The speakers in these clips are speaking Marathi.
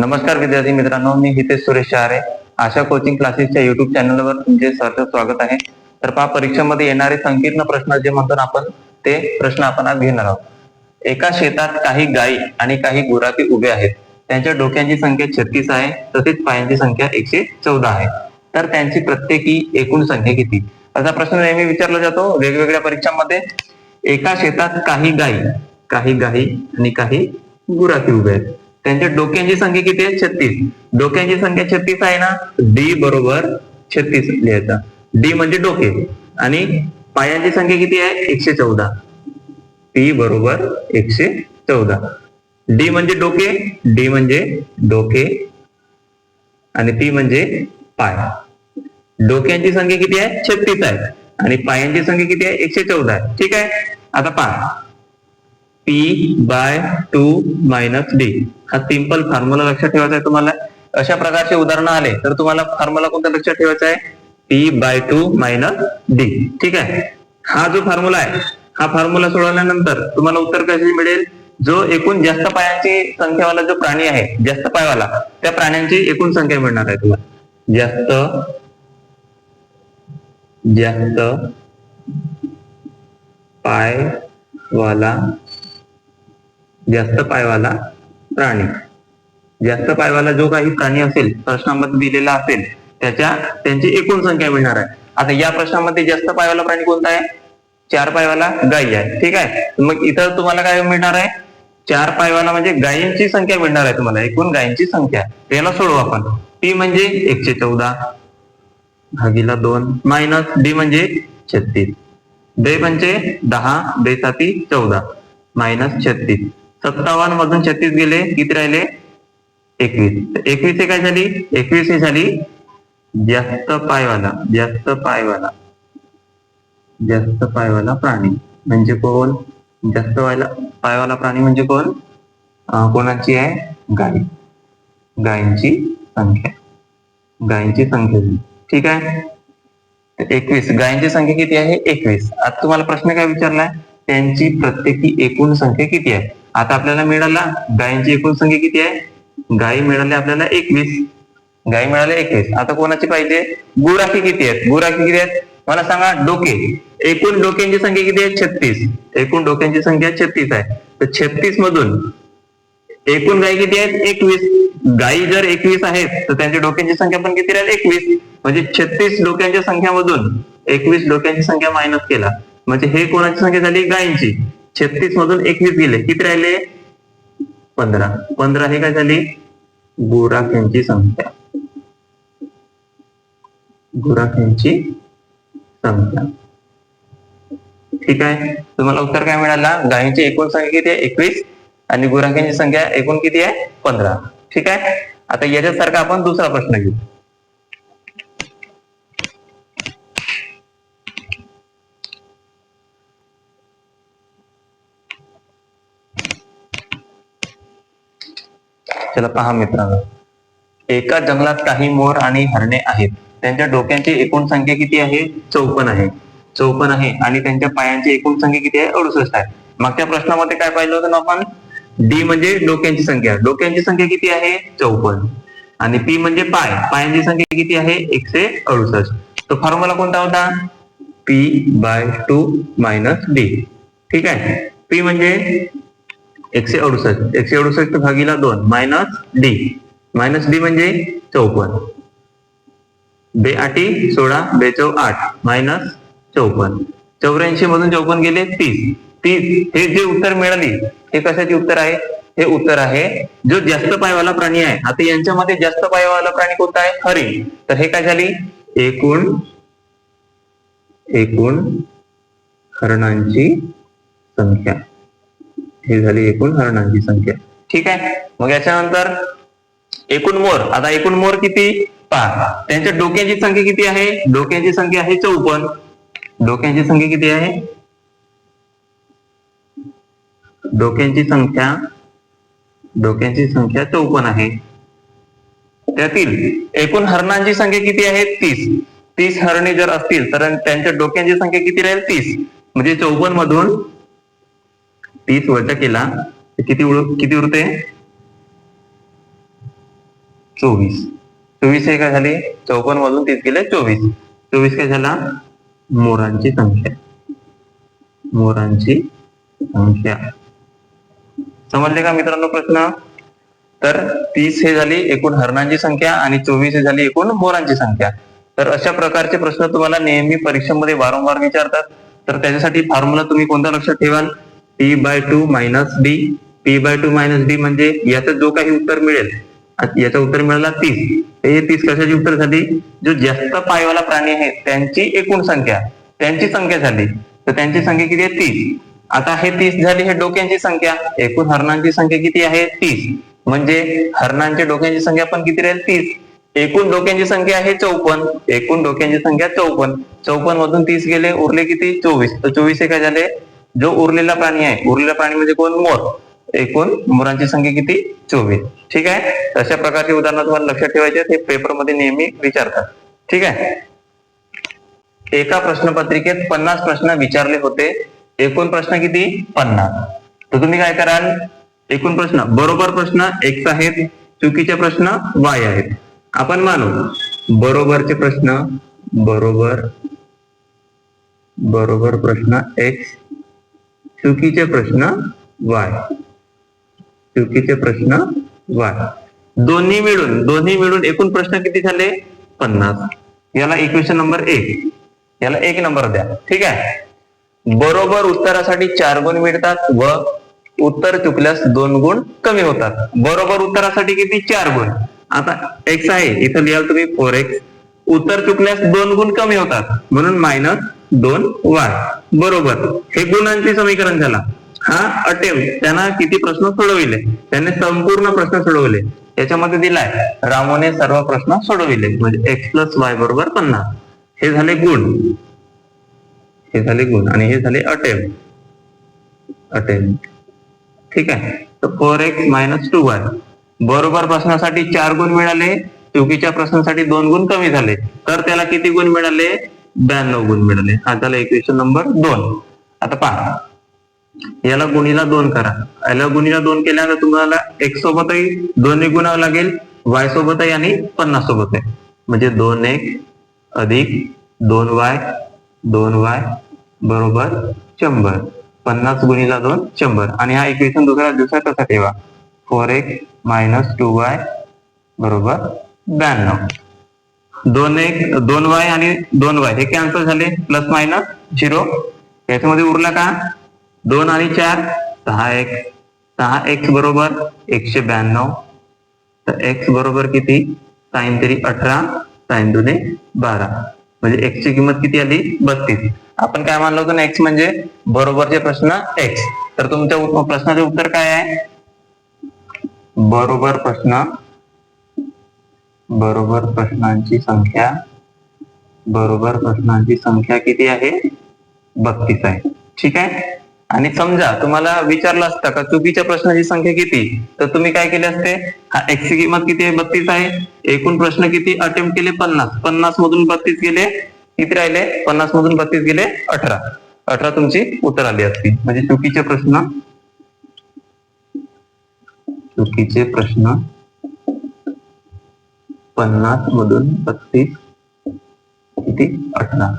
नमस्कार विद्यार्थी मित्रांनो मी हितेश सुरेश शहारे. आशा कोचिंग क्लासेसच्या युट्यूब चॅनलवर तुमचे सहर्ष स्वागत आहे. तर पहा परीक्षेमध्ये येणारे संकीर्ण प्रश्न जे म्हणतो आपण ते प्रश्न आपण आज घेणार आहोत. एका शेतात काही गायी आणि काही गुराती उभे आहेत. त्यांच्या डोक्यांची संख्या छत्तीस आहे तसेच पायांची संख्या एकशे चौदा आहे. तर त्यांची प्रत्येकी एकूण संख्या किती? असा प्रश्न नेहमी विचारला जातो वेगवेगळ्या परीक्षांमध्ये. एका शेतात काही गायी काही गायी आणि काही गुराती उभे आहेत. त्यांच्या डोक्यांची संख्या किती आहे? छत्तीस. डोक्यांची संख्या छत्तीस आहे ना? डी बरोबर छत्तीस लिहायचा. डी म्हणजे डोके. आणि पायांची संख्या किती आहे? एकशे चौदा. पी बरोबर एकशे चौदा. डी म्हणजे डोके. डी म्हणजे डोके. आणि पी म्हणजे पाय. डोक्यांची संख्या किती आहे? छत्तीस आहे. आणि पायांची संख्या किती आहे? एकशे चौदा आहे. ठीक आहे? आता पहा. P by two minus D हा सिंपल फॉर्म्युला लक्षात ठेवायचा आहे तुम्हाला. अशा प्रकारचे उदाहरण आले तर तुम्हाला फॉर्म्युला कोणता लक्षात ठेवायचा आहे? P by two minus D ठीक आहे? हा जो फॉर्म्युला आहे हा फॉर्म्युला सोडवल्यानंतर तुम्हाला उत्तर कशी मिळेल? जो एकूण जास्त पायांची संख्यावाला जो प्राणी आहे जास्त पायवाला त्या प्राण्यांची एकूण संख्या मिळणार आहे तुम्हाला. जास्त जास्त पायवाला जास्त पायवाला प्राणी जास्त पायवाला जो काही प्राणी असेल प्रश्नामध्ये दिलेला असेल त्याच्या त्यांची एकूण संख्या मिळणार आहे. आता या प्रश्नामध्ये जास्त पायवाला प्राणी कोणता आहे? चार पायवाला गायी आहे. ठीक आहे? मग इथं तुम्हाला काय मिळणार आहे? चार पायवाला म्हणजे गायींची संख्या मिळणार आहे तुम्हाला. एकूण गायींची संख्या. त्याला सोडवू आपण. पी म्हणजे एकशे चौदा भागीला दोन मायनस डी म्हणजे छत्तीस. बे म्हणजे दहा बे साती चौदा मायनस छत्तीस. सत्तावन्न मधून छत्तीस गेले किती राहिले? एकवीस. एकवीस हे काय झाली? एकवीस ही झाली जास्त पायवाला जास्त पायवाला. जास्त पायवाला प्राणी. म्हणजे कोण? जास्त व्हायला पायवाला प्राणी म्हणजे कोण? कोणाची आहे? गाय गायींची संख्या. गायींची संख्या ठीक आहे? तर एकवीस. गायींची संख्या किती आहे? एकवीस. आता तुम्हाला प्रश्न काय विचारलाय? त्यांची प्रत्येकी एकूण संख्या किती आहे? आता आपल्याला मिळाला गायींची एकूण संख्या किती आहे? गायी मिळाल्या आपल्याला एकवीस. गायी मिळाल्या एकवीस. आता कोणाची पाहिजे? गुराखी किती आहेत? गुराखी किती आहेत? मला सांगा डोके. एकूण डोक्यांची संख्या किती आहे? छत्तीस. एकूण डोक्यांची संख्या छत्तीस आहे. तर छत्तीस मधून एकूण गायी किती आहेत? एकवीस. गायी जर एकवीस आहेत तर त्यांच्या डोक्यांची संख्या पण किती राहील? एकवीस. म्हणजे छत्तीस डोक्यांच्या संख्यामधून एकवीस डोक्यांची संख्या मायनस केला. म्हणजे हे कोणाची संख्या झाली? गायींची. छत्तीस मधून एकवीस गेले. किती राहिले? पंधरा. पंधरा हे काय झाली? गुराख्यांची संख्या. गुराख्यांची संख्या. ठीक आहे? तुम्हाला उत्तर काय मिळाला? गायींची एकूण संख्या किती आहे? एकवीस. आणि गुराख्यांची संख्या एकूण किती आहे? पंधरा. ठीक आहे? आता याच्यासारखा आपण दुसरा प्रश्न घेऊ. चला पहा मित्रांनो. एका जंगलात काही मोर आणि हरणे आहेत. त्यांच्या डोक्यांची एकूण संख्या किती आहे? चौपन्न आहे. चौपन्न आहे आणि त्यांच्या पायांची एकूण संख्या किती आहे? अडुसष्ट आहे. मागच्या प्रश्नामध्ये काय पाहिलं होतं ना आपण? डी म्हणजे डोक्यांची संख्या. डोक्यांची संख्या किती आहे? चौपन्न. आणि पी म्हणजे पाय. पायांची संख्या किती आहे? एकशे अडुसष्ट. तो फॉर्म्युला कोणता होता? P by two minus D. ठीक आहे? पी म्हणजे? एकशे अडुसष्ट. एकशे अडुसष्ट भागीला दोन. Minus D. मायनस डी म्हणजे चौपन्न बे आठी सोळा बेचौ आठ. मायनस चौपन्न चौऱ्याऐंशी मधून चौपन्न गेले तीस. तीस हे जे उत्तर मिळाली हे कशाचे उत्तर आहे? हे उत्तर आहे जो जास्त पायवाला प्राणी आहे. आता यांच्यामध्ये जास्त पायवाला प्राणी कोणता आहे? हरिण तर हे काय झाली? एकूण एकूण हरणांची संख्या. हे झाली एकूण हरणांची संख्या. ठीक आहे? मग याच्यानंतर एकूण मोर. आता एकूण मोर किती? पहा त्यांच्या डोक्यांची संख्या किती आहे? डोक्यांची संख्या आहे चौपन्न डोक्यांची संख्या किती आहे? डोक्यांची संख्या डोक्यांची संख्या चौपन्न आहे. त्यातील एकूण हरणांची संख्या किती आहे? तीस. तीस हरणे जर असतील तर त्यांच्या डोक्यांची संख्या किती राहील? तीस. म्हणजे चौपन्न मधून तीस वजा केला तर किती उर- किती उरते? चोवीस. चोवीस हे काय झाले? चौपन्न मधून तीस गेले चोवीस. चोवीस काय झाला? मोरांची संख्या. मोरांची संख्या. समजले का मित्रांनो प्रश्न? तर तीस हे झाली एकूण हरणांची संख्या आणि चोवीस हे झाली एकूण मोरांची संख्या. तर अशा प्रकारचे प्रश्न तुम्हाला नेहमी परीक्षेमध्ये वारंवार विचारतात. तर त्याच्यासाठी फॉर्म्युला तुम्ही कोणता लक्षात ठेवाल? P by two minus b p by two minus b म्हणजे याचं जो काही उत्तर मिळेल याचं उत्तर मिळाला तीस. हे तीस कशाची उत्तर झाली? जो जास्त पायवाला प्राणी आहे त्यांची एकूण संख्या त्यांची संख्या झाली. तर त्यांची संख्या किती आहे? तीस. आता हे तीस झाली हे डोक्यांची संख्या. एकूण हरणांची संख्या किती आहे? तीस. म्हणजे हरणांच्या डोक्यांची संख्या पण किती राहील? तीस. एकूण डोक्यांची संख्या आहे चौपन्न. एकूण डोक्यांची संख्या चौपन्न. चौपन्न मधून तीस गेले उरले किती? चोवीस. तर चोवीस एका काय झाले? जो उरलेला प्राणी आहे उरलेला प्राणी म्हणजे कोण? मोर. एकूण मोरांची संख्या किती? चोवीस. ठीक आहे? अशा प्रकारचे उदाहरणं तुम्हाला लक्षात ठेवायचे ते हे पेपरमध्ये नेहमी विचारतात. ठीक आहे? एका प्रश्नपत्रिकेत पन्नास प्रश्न विचारले होते. एकूण प्रश्न किती? पन्नास. तर तुम्ही काय कराल? एकूण प्रश्न. बरोबर प्रश्न एक्स आहेत चुकीचे प्रश्न वाय आहेत. आपण मानू. बरोबरचे प्रश्न बरोबर बरोबर प्रश्न एक्स चुकीचे प्रश्न वाय. चुकीचे प्रश्न वाय. दोन्ही मिळून दोन्ही मिळून एकूण प्रश्न किती झाले? पन्नास. याला इक्वेशन नंबर एक. याला एक नंबर द्या. ठीक आहे? बरोबर उत्तरासाठी चार गुण मिळतात व उत्तर चुकल्यास दोन गुण कमी होतात. बरोबर उत्तरासाठी किती? चार गुण. आता एक्स आहे. इथं लिहाल तुम्ही फोर एक्स उत्तर चुकल्यास दोन गुण कमी होतात. म्हणून मायनस दोन वाय बरोबर. हे गुणांचे समीकरण झाला. हा अटेम्प्ट त्यांना किती प्रश्न सोडविले? त्याने संपूर्ण प्रश्न सोडवले. त्याच्यामध्ये दिलाय रामोने सर्व प्रश्न सोडविले. म्हणजे एक्स प्लस वाय बरोबर पन्नास. हे झाले गुण. हे झाले गुण आणि हे झाले अटेम्प्ट अटेम्प्ट ठीक आहे. तर four x minus two y बरोबर प्रश्नासाठी चार गुण मिळाले. चुकीच्या प्रश्नासाठी दोन गुण कमी झाले. तर त्याला किती गुण मिळाले? ब्याण्णव गुण मिळाले. हा झाला इक्वेशन नंबर दोन. आता पहा. याला गुणीला दोन करा. याला गुणीला दोन केल्यानंतर तुम्हाला एक्स सोबतही दोन्ही गुणावं लागेल. वाय सोबतही आणि पन्नास सोबत आहे म्हणजे दोन एक अधिक दोन वाय दोन वाय बरोबर शंभर. पन्नास गुणीला दोन शंभर. आणि हा इक्वेशन दुसरा दुसरा कसा ठेवा. फोर एक मायनस टू वाय बरोबर ब्याण्णव. दोन एक दोन वाय आणि दोन वाय. हे कॅन्सल झाले. प्लस मायनस झिरो याच्यामध्ये उरला का? दोन आणि चार सहा एक. सहा एक्स बरोबर एकशे ब्याण्णव. तर एक्स बरोबर किती? साईन तरी अठरा साईन दुने बारा. म्हणजे एक्स ची किंमत किती आली? बत्तीस. आपण काय मानलं होतं ना एक्स म्हणजे? बरोबरचे प्रश्न एक्स तर तुमच्या प्रश्नाचे उत्तर काय आहे? बरोबर प्रश्न बरोबर प्रश्नांची संख्या बरोबर प्रश्नांची संख्या किती आहे? बत्तीस आहे. ठीक आहे? आणि समजा तुम्हाला विचारलं असतं का चुकीच्या प्रश्नाची संख्या किती? तर तुम्ही काय केले असते? हा एक्स ची किंमत किती आहे? बत्तीस आहे. एकूण प्रश्न किती? अटेम्प्ट केले पन्नास. पन्नास मधून बत्तीस गेले किती राहिले? पन्नास मधून बत्तीस गेले अठरा. अठरा तुमची उत्तर आली असती. म्हणजे चुकीचे प्रश्न चुकीचे प्रश्न पन्नास मधून बत्तीस किती? अठरा.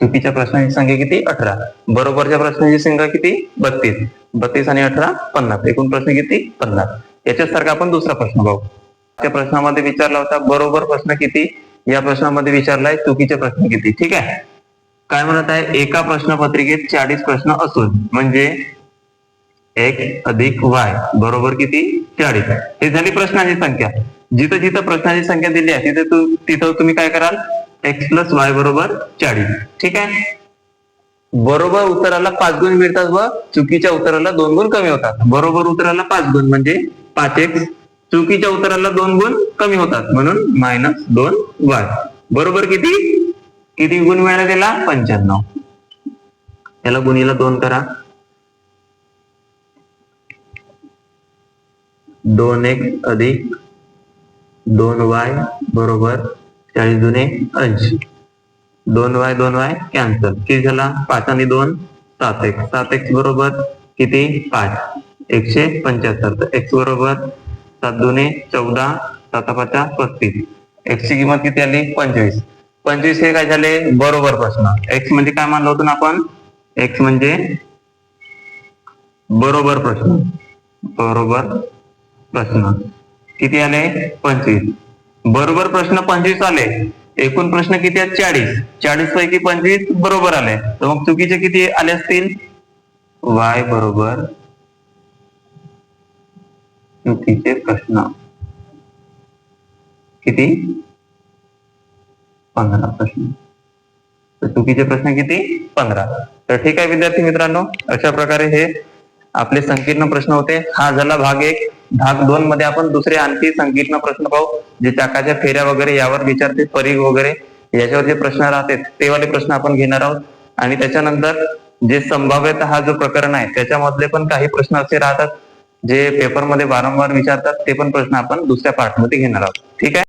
चुकीच्या प्रश्नांची संख्या किती? अठरा. बरोबरच्या प्रश्नांची संख्या किती? बत्तीस. बत्तीस आणि अठरा पन्नास. एकूण प्रश्न किती? पन्नास. याच्यासारखा आपण दुसरा प्रश्न पाहू त्या प्रश्नामध्ये विचारला होता बरोबर प्रश्न किती? या प्रश्नामध्ये विचारलाय चुकीचे प्रश्न किती? ठीक आहे. काय म्हणत आहे? एका प्रश्नपत्रिकेत चाळीस प्रश्न असून म्हणजे एक्स अधिक वाय बरोबर किती? चाळीस. हे झाली प्रश्नांची संख्या. जिथं जिथं प्रश्नांची संख्या दिली आहे तिथे तू तिथं तुम्ही काय कराल? एक्स प्लस वाय बरोबर चाळीस. ठीक आहे? बरोबर उत्तराला पाच गुण मिळतात व चुकीच्या उत्तराला दोन गुण कमी होतात. बरोबर उत्तराला पाच गुण म्हणजे पाच एक्स चुकीच्या उत्तराला दोन गुण कमी होतात. म्हणून मायनस दोन वाय बरोबर किती? किती गुण मिळाला त्याला? पंच्याण्णव. त्याला गुणीला दोन करा. दोन एक अधिक दोन वाय बरोबर चाळीस दुने ऐंशी. दोन वाय दोन वाय कॅन्सल. किती झाला? पाच आणि दोन सात एक. सात एक्स बरोबर किती? पाच. एकशे पंच्याहत्तर. तर एक्स बरोबर सात दुने चौदा सातापाचा पस्तीस. एक्स ची किंमत किती आली? पंचवीस. पंचवीस हे काय झाले? बरोबर प्रश्न. एक्स म्हणजे काय मानलं होतं ना आपण? एक्स म्हणजे बरोबर प्रश्न. बरोबर प्रश्न. किती आले? पंचवीस. बरोबर प्रश्न पंचवीस आले. एकूण प्रश्न किती आहेत? चाळीस. चाळीस पैकी पंचवीस बरोबर आले. तर मग चुकीचे किती आले असतील? वाय बरोबर. चुकीचे प्रश्न. किती? पंधरा प्रश्न. तर चुकीचे प्रश्न किती? पंधरा. तर ठीक आहे विद्यार्थी मित्रांनो अशा प्रकारे हे आपले संकीर्ण प्रश्न होते. हा झाला भाग एक. भाग दोन मध्ये आपण दुसरे आणखी संकीर्ण प्रश्न पाहू जे चाकाच्या फेऱ्या वगैरे यावर विचारते परीघ वगैरे. याच्यावर जे प्रश्न राहते ते वाले प्रश्न आपण घेणार आहोत. आणि त्याच्यानंतर जे संभाव्यता हा जो प्रकरण आहे त्याच्यामधले पण काही प्रश्न असे राहतात जे पेपरमध्ये वारंवार विचारतात ते पण प्रश्न आपण दुसऱ्या पार्टमध्ये घेणार आहोत. ठीक आहे?